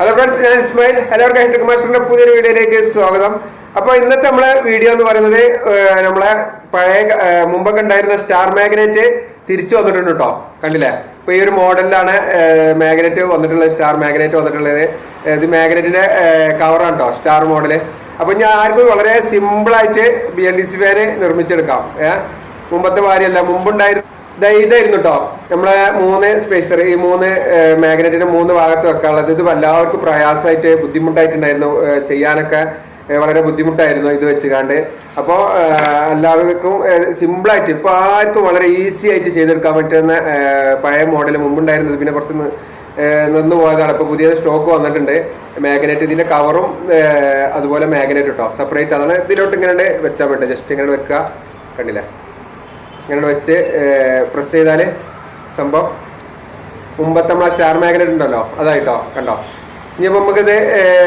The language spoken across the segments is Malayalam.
ഹലോ ഫ്രണ്ട്സ് ഞാൻ ഇസ്മായിൽ. എല്ലാവർക്കും ഹൈടെക് മാസ്റ്ററിന്റെ പുതിയൊരു വീഡിയോയിലേക്ക് സ്വാഗതം. അപ്പോൾ ഇന്നത്തെ നമ്മളെ വീഡിയോ എന്ന് പറയുന്നത് നമ്മളെ പഴയ മുമ്പൊക്കെ ഉണ്ടായിരുന്ന സ്റ്റാർ മാഗ്നറ്റ് തിരിച്ചു വന്നിട്ടുണ്ട് കേട്ടോ. കണ്ടില്ലേ? ഇപ്പൊ ഈ ഒരു മോഡലിലാണ് മാഗ്നറ്റ് വന്നിട്ടുള്ളത് സ്റ്റാർ മാഗ്നറ്റ് വന്നിട്ടുള്ളത്. ഇത് മാഗ്നറ്റിന്റെ കവറാണ് കേട്ടോ സ്റ്റാർ മോഡൽ. അപ്പോൾ ഞാൻ ആർക്കും വളരെ സിമ്പിൾ ആയിട്ട് B L D C fan നിർമ്മിച്ചെടുക്കാം ഏഹ് മുമ്പത്തെ വാരിയല്ല മുമ്പുണ്ടായിരുന്ന ഇതായിരുന്നു കേട്ടോ. നമ്മളെ മൂന്ന് സ്പേസർ ഈ മൂന്ന് മാഗ്നറ്റിന്റെ മൂന്ന് ഭാഗത്ത് വെക്കാനുള്ളത്. ഇത് എല്ലാവർക്കും പ്രയാസമായിട്ട് ബുദ്ധിമുട്ടായിട്ടുണ്ടായിരുന്നു. ചെയ്യാനൊക്കെ വളരെ ബുദ്ധിമുട്ടായിരുന്നു ഇത് വെച്ചുകാണ്ട്. അപ്പോൾ എല്ലാവർക്കും സിമ്പിളായിട്ട് ഇപ്പോൾ ആർക്കും വളരെ ഈസി ആയിട്ട് ചെയ്തെടുക്കാൻ പറ്റുന്ന പഴയ മോഡൽ മുമ്പുണ്ടായിരുന്നത്. പിന്നെ കുറച്ച് നിന്ന് പോയതാണ്. ഇപ്പോൾ പുതിയ സ്റ്റോക്ക് വന്നിട്ടുണ്ട്. മാഗ്നറ്റ് ഇതിന്റെ കവറും അതുപോലെ മാഗ്നറ്റ് കേട്ടോ സെപ്പറേറ്റ് അതാണ് ഇതിലോട്ട് ഇങ്ങനെ വെച്ചാൽ പറ്റും ജസ്റ്റ് ഇങ്ങനെ വെക്കുക കണ്ടില്ല? ഇങ്ങനെ വെച്ച് പ്രസ് ചെയ്താൽ സംഭവം. മുമ്പത്തെ നമ്മളെ സ്റ്റാർ മാഗ്നറ്റ് ഉണ്ടല്ലോ അതായിട്ടോ കണ്ടോ? ഇനിയിപ്പോൾ നമുക്കിത്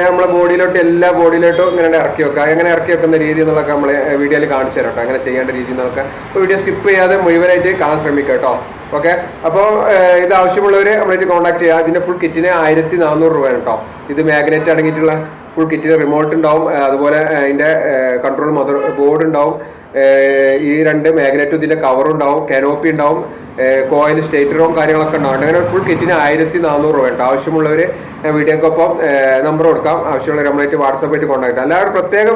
നമ്മളെ ബോഡിയിലോട്ട് എല്ലാ ബോഡിയിലോട്ടും ഇങ്ങനെ ഇറക്കി വെക്കുക എങ്ങനെ ഇറക്കി വെക്കുന്ന രീതി എന്നുള്ളതൊക്കെ നമ്മൾ വീഡിയോയിൽ കാണിച്ചു തരാം കേട്ടോ. അങ്ങനെ ചെയ്യേണ്ട രീതി എന്നൊക്കെ. അപ്പോൾ വീഡിയോ സ്കിപ്പ് ചെയ്യാതെ മുഴുവനായിട്ട് കാണാൻ ശ്രമിക്കുക കേട്ടോ. ഓക്കെ അപ്പോൾ ഇത് ആവശ്യമുള്ളവർ നമ്മളായിട്ട് കോൺടാക്ട് ചെയ്യുക. ഇതിന്റെ ഫുൾ കിറ്റിന് ആയിരത്തി നാനൂറ് രൂപയാണ് കേട്ടോ. ഇത് മാഗ്നറ്റ് അടങ്ങിയിട്ടുള്ള ഫുൾ കിറ്റിന് റിമോട്ട് ഉണ്ടാവും. അതുപോലെ അതിന്റെ കൺട്രോൾ മദർ ബോർഡ് ഉണ്ടാവും. ഈ രണ്ട് മാഗ്നറ്റും ഇതിന്റെ കവർ ഉണ്ടാവും കാനോപ്പി ഉണ്ടാവും കോയിൽ സ്റ്റേറ്ററും കാര്യങ്ങളൊക്കെ ഉണ്ടാവും. അങ്ങനെ ഫുൾ കിറ്റിന് ആയിരത്തി നാനൂറ് രൂപ ഉണ്ട് ആവശ്യമുള്ളവർ വീഡിയോക്കൊപ്പം നമ്പർ കൊടുക്കാം. ആവശ്യമുള്ളവർ നമ്മളായിട്ട് വാട്സപ്പായിട്ട് കോൺടാക്ട് എല്ലാവരും പ്രത്യേകം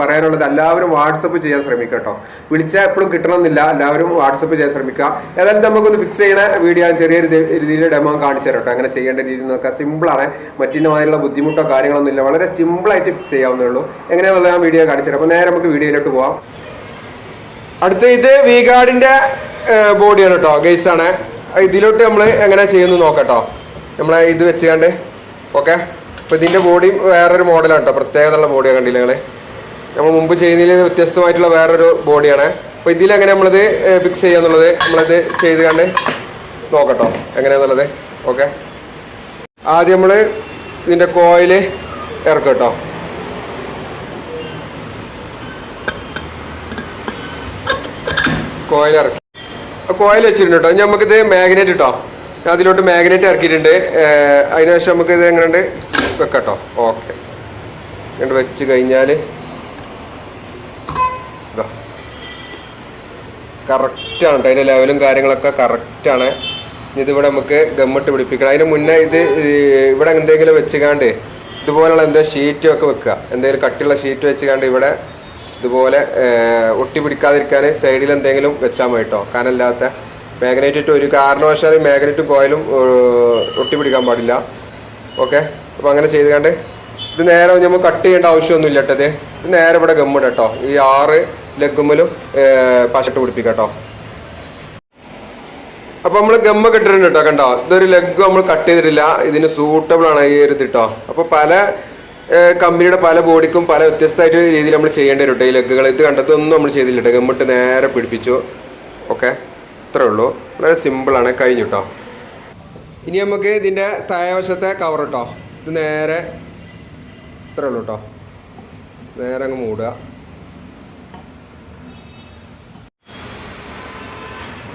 പറയാനുള്ളത് എല്ലാവരും വാട്സപ്പ് ചെയ്യാൻ ശ്രമിക്കുക കേട്ടോ. വിളിച്ചാൽ എപ്പോഴും കിട്ടണമെന്നില്ല. എല്ലാവരും വാട്സപ്പ് ചെയ്യാൻ ശ്രമിക്കുക ഏതായാലും നമുക്കൊന്ന് ഫിക്സ് ചെയ്യണ വീഡിയോ ചെറിയൊരു രീതിയിൽ ഡെമോ കാണിച്ചു തരാം കേട്ടോ. അങ്ങനെ ചെയ്യേണ്ട രീതി നോക്കുക സിമ്പിളാണ് മറ്റിന്റെ മാതിരിയുള്ള ബുദ്ധിമുട്ടോ കാര്യങ്ങളൊന്നുമില്ല. വളരെ സിമ്പിളായിട്ട് ഫിക്സ് ചെയ്യാവുന്നേ ഉള്ളൂ. എങ്ങനെയാണെന്നുള്ള ഞാൻ വീഡിയോ കാണിച്ചു തരാം. അപ്പോൾ നേരെ നമുക്ക് വീഡിയോയിലോട്ട് പോവാം. അടുത്ത ഇത് വി ബോഡിയാണ് കേട്ടോ ഗൈസ് ആണ്. ഇതിലോട്ട് നമ്മൾ എങ്ങനെ ചെയ്യുന്നു നോക്കട്ടോ. നമ്മളെ ഇത് വെച്ചുകൊണ്ട് ഓക്കെ? അപ്പോൾ ഇതിന്റെ ബോഡി വേറൊരു മോഡലാണ് കേട്ടോ പ്രത്യേകതയുള്ള ബോഡിയാണ് കണ്ടില്ല നിങ്ങൾ നമ്മൾ മുമ്പ് ചെയ്യുന്നതിൽ വ്യത്യസ്തമായിട്ടുള്ള വേറൊരു ബോഡിയാണ് അപ്പോൾ ഇതിലെങ്ങനെ നമ്മളിത് ഫിക്സ് ചെയ്യാന്നുള്ളത് നമ്മളിത് ചെയ്ത് കണ്ട് നോക്കട്ടോ എങ്ങനെയാന്നുള്ളത് ഓക്കെ? ആദ്യം നമ്മൾ ഇതിന്റെ കോയിൽ ഇറക്കും കേട്ടോ കോയിൽ ഇറക്കി. കോയിൽ വെച്ചിട്ടുണ്ട് കേട്ടോ നമുക്ക് നമുക്കിത് മാഗ്നറ്റ് കേട്ടോ അതിലോട്ട് മാഗ്നറ്റ് ഇറക്കിയിട്ടുണ്ട്. അതിനുശേഷം നമുക്ക് ഇത് എങ്ങനെയുണ്ട്? വെക്കട്ടോ. ഓക്കെ. ഇങ്ങോട്ട് വെച്ച് കഴിഞ്ഞാൽ ഇതാ കറക്റ്റാണ് കേട്ടോ അതിന്റെ ലെവലും കാര്യങ്ങളൊക്കെ കറക്റ്റാണ് ഇതിവിടെ നമുക്ക് ഗമ്മിട്ട് പിടിപ്പിക്കണം. അതിന് മുന്നേ ഇത് ഇവിടെ എന്തെങ്കിലും വെച്ചുകാണ്ട് ഇതുപോലുള്ള എന്തോ ഷീറ്റും ഒക്കെ വെക്കുക. എന്തെങ്കിലും കട്ടിയുള്ള ഷീറ്റ് വെച്ചുകാണ്ട് ഇവിടെ ഇതുപോലെ ഒട്ടിപ്പിടിക്കാതിരിക്കാൻ ഒട്ടി പിടിക്കാതിരിക്കാൻ സൈഡിൽ എന്തെങ്കിലും വെച്ചാൽ മതി കേട്ടോ കനല്ലാത്ത മാഗ്നറ്റ് ഇട്ട് ഒരു കാരണവശാലും മാഗ്നറ്റും കോയിലും ഒട്ടി പിടിക്കാൻ പാടില്ല. ഓക്കെ? അപ്പോൾ അങ്ങനെ ചെയ്ത് കണ്ട് ഇത് നേരെ നമ്മൾ കട്ട് ചെയ്യേണ്ട ആവശ്യമൊന്നും ഇല്ല കേട്ടത് ഇത് നേരെ ഇവിടെ ഗമ്മിട കേട്ടോ ഈ ആറ് ലെഗുമ്മലും പശട്ട് പിടിപ്പിക്കാം കേട്ടോ അപ്പൊ നമ്മൾ ഗമ്മ കെട്ടിട്ടുണ്ട് കേട്ടോ കണ്ടോ? ഇതൊരു ലഗ് നമ്മൾ കട്ട് ചെയ്തിട്ടില്ല. ഇതിന് സൂട്ടബിൾ ആണ് ഈ ഒരു ഇത് കേട്ടോ അപ്പോൾ പല കമ്പനിയുടെ പല ബോഡിക്കും പല വ്യത്യസ്തമായിട്ട് രീതിയിൽ നമ്മൾ ചെയ്യേണ്ടി വരും കേട്ടോ ഇത് കണ്ടതൊന്നും നമ്മൾ ചെയ്തില്ല കേട്ടോ ഗമ്മിട്ട് നേരെ പിടിപ്പിച്ചു. ഓക്കെ? ഇത്രേ ഉള്ളൂ. വളരെ സിമ്പിളാണ് കഴിഞ്ഞു കേട്ടോ ഇനി നമുക്ക് ഇതിന്റെ താഴവശത്തെ കവർ കേട്ടോ ഇത് നേരെ ഇത്രേ ഉള്ളൂ കേട്ടോ നേരെ അങ്ങ് മൂടുക.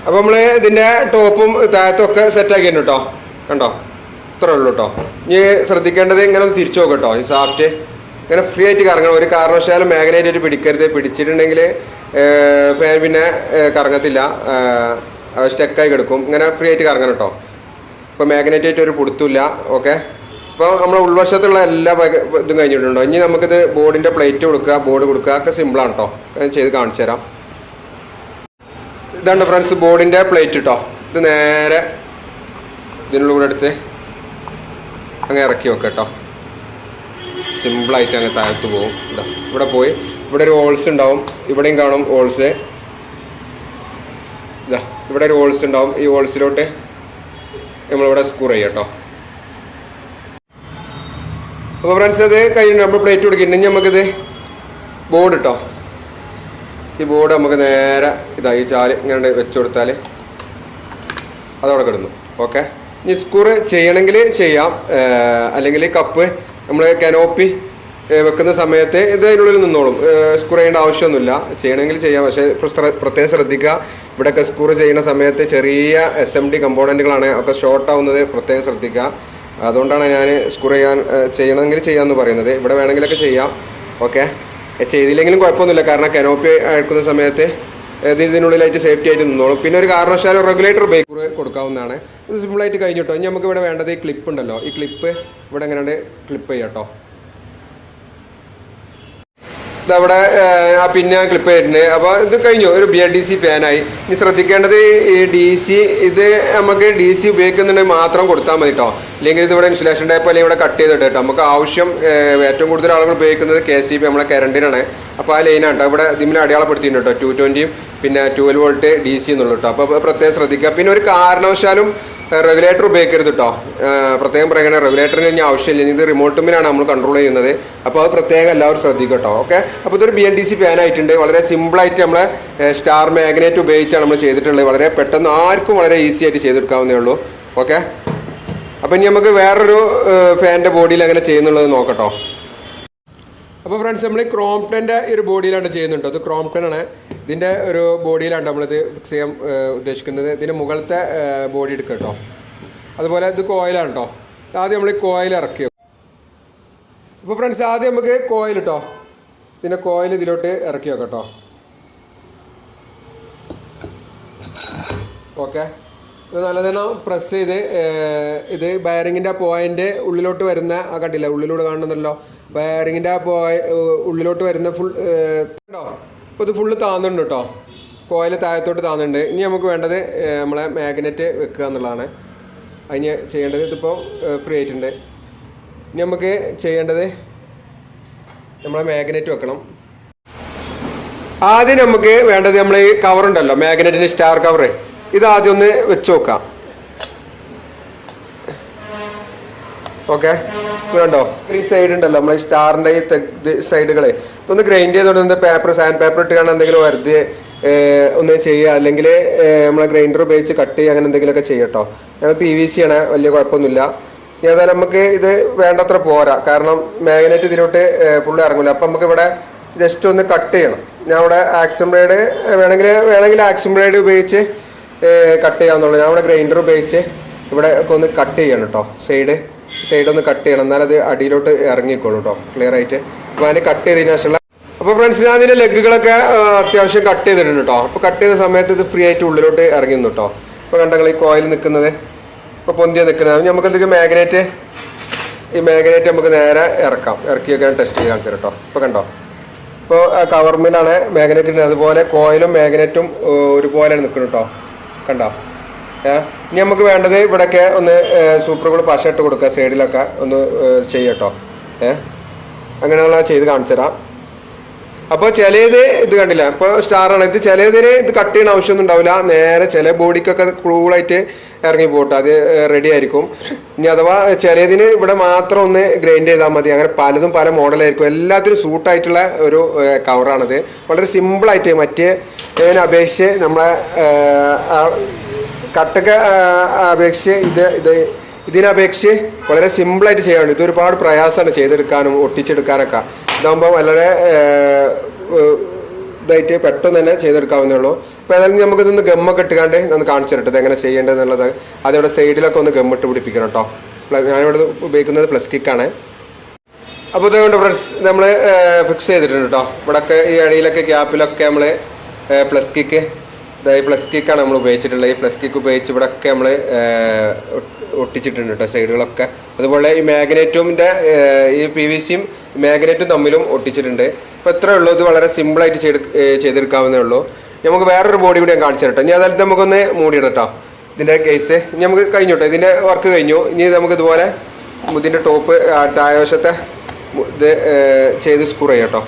അപ്പോൾ നമ്മൾ ഇതിന്റെ ടോപ്പും താഴത്തും ഒക്കെ സെറ്റാക്കിയിട്ടുണ്ട് കേട്ടോ കണ്ടോ? ഇത്രേ ഉള്ളൂ കേട്ടോ ഇനി ശ്രദ്ധിക്കേണ്ടത് ഇങ്ങനെ ഒന്ന് തിരിച്ചു നോക്കാം കേട്ടോ ഈ സാഫ്റ്റ് ഇങ്ങനെ ഫ്രീ ആയിട്ട് കറങ്ങണം. ഒരു കാരണവശാലും മേഖലയായിട്ട് പിടിക്കരുത്. പിടിച്ചിട്ടുണ്ടെങ്കിൽ ഫാൻ പിന്നെ കറങ്ങത്തില്ല. സ്റ്റെക്കായി കിടക്കും. ഇങ്ങനെ ഫ്രീ ആയിട്ട് കറങ്ങണം കേട്ടോ ഇപ്പോൾ മാഗ്നറ്റായിട്ട് ഒരു പൊടുത്തില്ല ഓക്കെ? ഇപ്പോൾ നമ്മുടെ ഉൾവശത്തുള്ള എല്ലാ ഇതും കഴിഞ്ഞിട്ടുണ്ടോ? ഇനി നമുക്കിത് ബോർഡിന്റെ പ്ലേറ്റ് കൊടുക്കുക ബോർഡ് കൊടുക്കുക. ഒക്കെ സിമ്പിളാണ് കേട്ടോ ചെയ്ത് കാണിച്ചു തരാം. ഇതാണ് ഫ്രണ്ട്സ് ബോർഡിന്റെ പ്ലേറ്റ് കേട്ടോ ഇത് നേരെ ഇതിനുള്ള കൂടെ എടുത്ത്. അങ്ങ് ഇറക്കി വെക്കാം കേട്ടോ സിമ്പിളായിട്ട് അങ്ങ് താഴത്ത് പോകും ഇതാ ഇവിടെ പോയി. ഇവിടെ ഒരു ഹോൾസ് ഉണ്ടാവും. ഇവിടെയും കാണും ഹോൾസ് ഇതാ ഇവിടെ ഒരു ഹോൾസ് ഉണ്ടാവും. ഈ ഹോൾസിലോട്ട് നമ്മളിവിടെ സ്കൂർ ചെയ്യാം കേട്ടോ അപ്പോൾ ഫ്രണ്ട്സ് അത് കഴിഞ്ഞു നമ്മൾ പ്ലേറ്റ് കൊടുക്കുന്നുണ്ട് നമുക്കിത് ബോർഡ് കേട്ടോ ഈ ബോർഡ് നമുക്ക് നേരെ ഇതാ ഈ ചാൽ ഇങ്ങനെ വെച്ചു കൊടുത്താൽ അതവിടെ കിടന്നു. ഓക്കെ ഇനി സ്കൂർ ചെയ്യണമെങ്കിൽ ചെയ്യാം. അല്ലെങ്കിൽ കപ്പ് നമ്മൾ കനോപ്പി വെക്കുന്ന സമയത്ത് ഇത് അതിനുള്ളിൽ നിന്നോളും. സ്കൂർ ചെയ്യേണ്ട ആവശ്യമൊന്നുമില്ല. ചെയ്യണമെങ്കിൽ ചെയ്യാം. പക്ഷേ പ്ര- പ്രത്യേകം ശ്രദ്ധിക്കുക. ഇവിടെയൊക്കെ സ്കൂർ ചെയ്യുന്ന സമയത്ത് ചെറിയ എസ് എം ഡി കമ്പോണന്റുകളാണ് ഒക്കെ ഷോർട്ട് ആവുന്നത്. പ്രത്യേകം ശ്രദ്ധിക്കുക. അതുകൊണ്ടാണ് ഞാൻ സ്കൂർ ചെയ്യാൻ ചെയ്യണമെങ്കിൽ ചെയ്യാമെന്ന് പറയുന്നത്. ഇവിടെ വേണമെങ്കിലൊക്കെ ചെയ്യാം. ഓക്കെ. ചെയ്തില്ലെങ്കിലും കുഴപ്പമൊന്നുമില്ല. കാരണം കനോപ്പി എടുക്കുന്ന സമയത്ത് ഇത് ഇതിനുള്ളിലായിട്ട് സേഫ്റ്റി ആയിട്ട് നിന്നോളും. പിന്നെ ഒരു കാരണവശാലും റെഗുലേറ്റർ ബേക്ക് കൊടുക്കാവുന്നതാണ്. ഇത് സിമ്പിളായിട്ട് കഴിഞ്ഞിട്ടോ. ഇനി നമുക്ക് ഇവിടെ വേണ്ടത് ഈ ക്ലിപ്പ് ഉണ്ടല്ലോ. ഈ ക്ലിപ്പ് ഇവിടെ എങ്ങനെയാണ് ക്ലിപ്പ് ചെയ്യാം കേട്ടോ ഇതവിടെ ആ പിന്നെ ക്ലിപ്പ് ചെയ്തിട്ടുണ്ട് അപ്പോൾ ഇത് കഴിഞ്ഞു. ഒരു ബി ആർ ഡി സി ഫാനായി ഇനി ശ്രദ്ധിക്കേണ്ടത് ഈ ഡി സി ഇത് നമുക്ക് ഡി സി ഉപയോഗിക്കുന്നുണ്ടെങ്കിൽ മാത്രം കൊടുത്താൽ മതി കേട്ടോ അല്ലെങ്കിൽ ഇത് ഇവിടെ ഇൻസുലേഷൻ ടൈപ്പ് അല്ലെങ്കിൽ ഇവിടെ കട്ട് ചെയ്തിട്ട് കേട്ടോ നമുക്ക് ആവശ്യം ഏറ്റവും കൂടുതൽ ആളുകൾ ഉപയോഗിക്കുന്നത് കെ സി ബി നമ്മളെ കരണ്ടിനാണ്. അപ്പോൾ ആ ലൈനാണ് കേട്ടോ ഇവിടെ ഇതിമിൽ അടയാളപ്പെടുത്തിയിട്ടുണ്ട് കേട്ടോ ടു ട്വന്റിയും പിന്നെ ട്വൽവ് വോൾട്ട് ഡി സി എന്നുള്ളൂ കേട്ടോ അപ്പോൾ പ്രത്യേകം ശ്രദ്ധിക്കുക. പിന്നെ ഒരു കാരണവശാലും റെഗുലേറ്റർ ഉപയോഗിക്കരുത് കേട്ടോ പ്രത്യേകം പറയുന്നത് റെഗുലേറ്ററിന് ഇനി ആവശ്യമില്ല. ഇനി ഇത് റിമോട്ട് റിമോട്ടുമ്പിലാണ് നമ്മൾ കൺട്രോൾ ചെയ്യുന്നത്. അപ്പോൾ അത് പ്രത്യേകം എല്ലാവരും ശ്രദ്ധിക്കുക കേട്ടോ ഓക്കെ? അപ്പോൾ ഇതൊരു B L D C fan ആയിട്ടുണ്ട്. വളരെ സിമ്പിളായിട്ട് നമ്മൾ സ്റ്റാർ മാഗ്നറ്റ് ഉപയോഗിച്ചാണ് നമ്മൾ ചെയ്തിട്ടുള്ളത്. വളരെ പെട്ടെന്ന് ആർക്കും വളരെ ഈസി ആയിട്ട് ചെയ്തെടുക്കാവുന്നേ ഉള്ളൂ. ഓക്കെ? അപ്പോൾ ഇനി നമുക്ക് വേറൊരു ഫാനിന്റെ ബോഡിയിൽ അങ്ങനെ ചെയ്യുന്നുള്ളത് നോക്കട്ടോ. അപ്പോൾ ഫ്രണ്ട്സ് നമ്മൾ ക്രോംപ്ടന്റെ ഈ ഒരു ബോഡിയിലാണ് ചെയ്യുന്നുണ്ട്. അത് ക്രോംപ്ടൺ ആണ്. ഇതിന്റെ ഒരു ബോഡിയിലാണ് നമ്മളിത് ഫിക്സ് ചെയ്യാൻ ഉദ്ദേശിക്കുന്നത്. ഇതിന്റെ മുകളിലത്തെ ബോഡി എടുക്കുക കേട്ടോ അതുപോലെ ഇത് കോയിലാണ് കേട്ടോ ആദ്യം നമ്മൾ ഈ കോയിൽ ഇറക്കി അപ്പോൾ ഫ്രണ്ട്സ് ആദ്യം നമുക്ക് കോയിൽ കേട്ടോ പിന്നെ കോയിൽ ഇതിലോട്ട് ഇറക്കി വെക്കാം കേട്ടോ ഓക്കെ. ഇത് നല്ലതെണ്ണം പ്രസ് ചെയ്ത് ഇത് ബയറിങ്ങിന്റെ പോയിന്റ് ഉള്ളിലോട്ട് വരുന്ന ആ കണ്ടില്ല ഉള്ളിലൂടെ കാണുന്നുണ്ടല്ലോ. ബയറിങ്ങിന്റെ ആ പോയ ഉള്ളിലോട്ട് വരുന്ന ഫുൾ കേട്ടോ അപ്പോൾ ഇത് ഫുള്ള് താന്നുണ്ട് കേട്ടോ കോയിൽ താഴത്തോട്ട് താന്നുണ്ട്. ഇനി നമുക്ക് വേണ്ടത് നമ്മളെ മാഗ്നറ്റ് വെക്കുക എന്നുള്ളതാണ്. അതിന് ചെയ്യേണ്ടത് ഇതിപ്പോൾ ഫ്രീ ആയിട്ടുണ്ട്. ഇനി നമുക്ക് ചെയ്യേണ്ടത് നമ്മളെ മാഗ്നറ്റ് വെക്കണം. ആദ്യം നമുക്ക് വേണ്ടത് നമ്മൾ ഈ കവറുണ്ടല്ലോ മാഗ്നറ്റിന്റെ സ്റ്റാർ കവറ് ഇത് ആദ്യം ഒന്ന് വെച്ച് നോക്കാം. ഓക്കെ വേണ്ടോ ഈ സൈഡ് ഉണ്ടല്ലോ നമ്മളെ സ്റ്റാറിന്റെ ഈ സൈഡുകൾ ഒന്ന് ഗ്രൈൻഡ് ചെയ്തോണ്ട് പേപ്പർ സാൻഡ് പേപ്പർ ഇട്ട് കാണാൻ എന്തെങ്കിലും വെറുതെ ഒന്ന് ചെയ്യുക. അല്ലെങ്കിൽ നമ്മളെ ഗ്രൈൻഡർ ഉപയോഗിച്ച് കട്ട് ചെയ്യുക അങ്ങനെ എന്തെങ്കിലുമൊക്കെ ചെയ്യട്ടോ ഞങ്ങൾ പി വി സി ആണ് വലിയ കുഴപ്പമൊന്നുമില്ല. ഏതായാലും നമുക്ക് ഇത് വേണ്ടത്ര പോരാ. കാരണം മാഗ്നറ്റ് ഇതിലോട്ട് ഫുള്ള് ഇറങ്ങില്ല അപ്പം നമുക്ക് ഇവിടെ ജസ്റ്റ് ഒന്ന് കട്ട് ചെയ്യണം. ഞാൻ ഇവിടെ ആക്സിം ബ്രൈഡ് വേണമെങ്കിൽ വേണമെങ്കിൽ ആക്സിം ബ്രൈഡ് ഉപയോഗിച്ച് കട്ട് ചെയ്യാവുന്നുള്ളൂ ഞാൻ ഇവിടെ ഗ്രൈൻഡർ ഉപയോഗിച്ച് ഇവിടെ ഒക്കെ ഒന്ന് കട്ട് ചെയ്യണം കേട്ടോ സൈഡ് സൈഡ് ഒന്ന് കട്ട് ചെയ്യണം. എന്നാലത് അടിയിലോട്ട് ഇറങ്ങിക്കോളൂ കേട്ടോ ക്ലിയർ ആയിട്ട്. അപ്പോൾ അതിന് കട്ട് ചെയ്തതിന് ശേഷമുള്ള അപ്പോൾ ഫ്രണ്ട്സ് ഞാൻ അതിന്റെ ലെഗുകളൊക്കെ അത്യാവശ്യം കട്ട് ചെയ്തിട്ടുണ്ട് കേട്ടോ അപ്പോൾ കട്ട് ചെയ്ത സമയത്ത് ഇത് ഫ്രീ ആയിട്ട് ഉള്ളിലോട്ട് ഇറങ്ങുന്നു കേട്ടോ ഇപ്പോൾ കണ്ടങ്ങൾ ഈ കോയിൽ നിൽക്കുന്നത് ഇപ്പോൾ പൊന്തിയ നിൽക്കുന്നത് നമുക്ക് എന്തെങ്കിലും മാഗ്നേറ്റ് ഈ മാഗ്നേറ്റ് നമുക്ക് നേരെ ഇറക്കാം. ഇറക്കിയൊക്കെ ടെസ്റ്റ് ചെയ്ത് കാണിച്ചു കേട്ടോ ഇപ്പോൾ കണ്ടോ? ഇപ്പോൾ കവർമിലാണ് മാഗ്നറ്റിന് അതുപോലെ കോയിലും മാഗ്നറ്റും ഒരുപോലെയാണ് നിൽക്കുന്നു കേട്ടോ കണ്ടോ? ഇനി നമുക്ക് വേണ്ടത് ഇവിടെയൊക്കെ ഒന്ന് സൂപ്പറുകൾ പശ ഇട്ട് കൊടുക്കുക സൈഡിലൊക്കെ ഒന്ന് ചെയ്യട്ടോ. ഏ അങ്ങനെയുള്ള ചെയ്ത് കാണിച്ചു തരാം. അപ്പോൾ ചിലത് ഇത് കണ്ടില്ല ഇപ്പോൾ സ്റ്റാറാണ് ഇത് ചിലതിന് ഇത് കട്ട് ചെയ്യണ ആവശ്യമൊന്നും ഉണ്ടാവില്ല. നേരെ ചില ബോഡിക്കൊക്കെ കൂളായിട്ട് ഇറങ്ങി പോട്ടെ അത് റെഡി ആയിരിക്കും. ഇനി അഥവാ ചിലതിന് ഇവിടെ മാത്രം ഒന്ന് ഗ്രൈൻഡ് ചെയ്താൽ മതി. അങ്ങനെ പലതും പല മോഡലായിരിക്കും എല്ലാത്തിനും സൂട്ടായിട്ടുള്ള ഒരു കവറാണത് വളരെ സിമ്പിളായിട്ട് മറ്റേ ഇതിനെ അപേക്ഷിച്ച് നമ്മളെ കട്ടൊക്കെ അപേക്ഷിച്ച് ഇത് ഇത് ഇതിനപേക്ഷിച്ച് വളരെ സിമ്പിളായിട്ട് ചെയ്യാണ് ഇത് ഒരുപാട് പ്രയാസമാണ് ചെയ്തെടുക്കാനും ഒട്ടിച്ചെടുക്കാനൊക്കെ. ഇതാകുമ്പോൾ വളരെ ഇതായിട്ട് പെട്ടെന്ന് തന്നെ ചെയ്തെടുക്കാവുന്നേ ഉള്ളൂ അപ്പോൾ ഏതായാലും നമുക്കിതൊന്ന് ഗമ്മൊക്കെ ഇട്ടുകാണ്ട് ഒന്ന് കാണിച്ചു തരട്ടെ. എങ്ങനെ ചെയ്യേണ്ടതെന്നുള്ളത്. അതിവിടെ സൈഡിലൊക്കെ ഒന്ന് ഗമ്മിട്ട് പിടിപ്പിക്കണം കേട്ടോ. ഞാനിവിടെ ഉപയോഗിക്കുന്നത് പ്ലസ് കിക്കാണ്. അപ്പോൾ ഇതുകൊണ്ട് ഫ്രണ്ട്സ് നമ്മൾ ഫിക്സ് ചെയ്തിട്ടുണ്ട് കേട്ടോ. ഇവിടെയൊക്കെ ഈ അടിയിലൊക്കെ ഗ്യാപ്പിലൊക്കെ നമ്മൾ പ്ലസ് കിക്ക് ഈ പ്ലസ് കിക്കാണ് നമ്മൾ ഉപയോഗിച്ചിട്ടുള്ളത്. ഈ പ്ലസ് കിക്ക് ഉപയോഗിച്ച് ഇവിടെയൊക്കെ നമ്മൾ ഒട്ടിച്ചിട്ടുണ്ട് കേട്ടോ സൈഡുകളൊക്കെ അതുപോലെ ഈ മാഗ്നറ്റുമിന്റെ ഈ പി വി സിയും മാഗ്നറ്റും തമ്മിലും ഒട്ടിച്ചിട്ടുണ്ട്. അപ്പോൾ ഇത്രയേ ഉള്ളൂ. ഇത് വളരെ സിമ്പിളായിട്ട് ചെയ്ത് ചെയ്തെടുക്കാവുന്നേ ഉള്ളൂ. നമുക്ക് വേറൊരു ബോഡി കൂടി ഞാൻ കാണിച്ചു ഇനി അതായത് നമുക്കൊന്ന് മൂടിയിടാം കേട്ടോ ഇതിന്റെ കേസ് ഇനി നമുക്ക് കഴിഞ്ഞു കേട്ടോ ഇതിന്റെ വർക്ക് കഴിഞ്ഞു. ഇനി നമുക്ക് ഇതുപോലെ ഇതിന്റെ ടോപ്പ് താഴെ വശത്തെ ഇത് ചെയ്ത് സ്ക്രൂ ചെയ്യാം കേട്ടോ